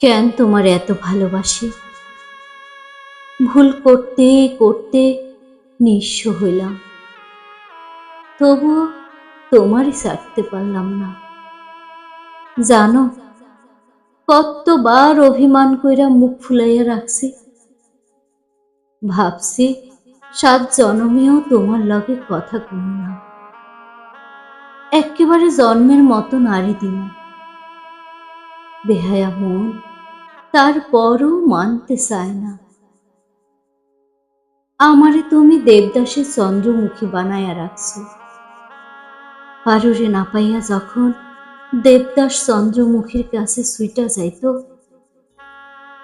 কেন তোমার এত ভালোবাসি? ভুল করতে করতে নিঃস্ব হইলাম। তবুও তোমারই ছাড়তে পারলাম না। জানো, কতবার অভিমান কইরা মুখ ফুলাইয়া রাখছি। ভাবছি, সাত জনমেও তোমার লগে কথা কম না। একেবারে জন্মের মতো নারী দিন। বেহায়া মন তারপরও মানতে চায় না। আমারে তুমি দেবদাসের চন্দ্রমুখী বানায়া রাখছো। পারুরে না পাইয়া যখন দেবদাস চন্দ্রমুখীর কাছে সুইটা যাইতো,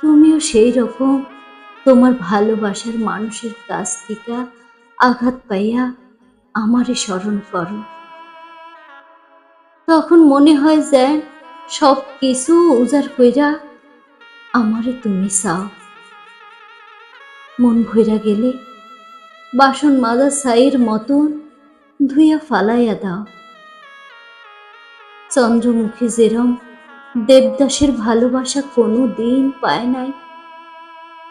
তুমিও সেই রকম তোমার ভালোবাসার মানুষের কাছ থেকে আঘাত পাইয়া আমারে স্মরণ করো। তখন মনে হয় যে সব কিছু উজাড় কইরা আমারে তুমি চাও। মন ভইরা গেলে বাসন মাজা ছাইয়ের মতন ধুইয়া ফালাইয়া দাও। চন্দ্রমুখী যেরম দেবদাসের ভালোবাসা কোনো দিন পায় নাই,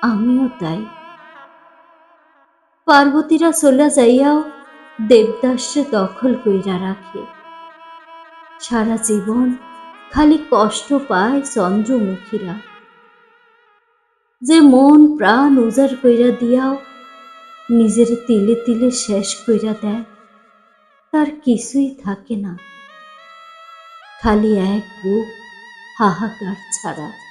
আমিও তাই। পার্বতীরা চলে যাইয়াও দেবদাসে দখল কইরা রাখে। সারা জীবন খালি কষ্ট পায় চন্দ্রমুখীরা। যে মন প্রাণ উজাড় কইরা দিয়াও, নিজের তিলে তিলে শেষ কইরা দেয়, তার কিছুই থাকে না। খালি এক বুক হাহাকার ছাড়া।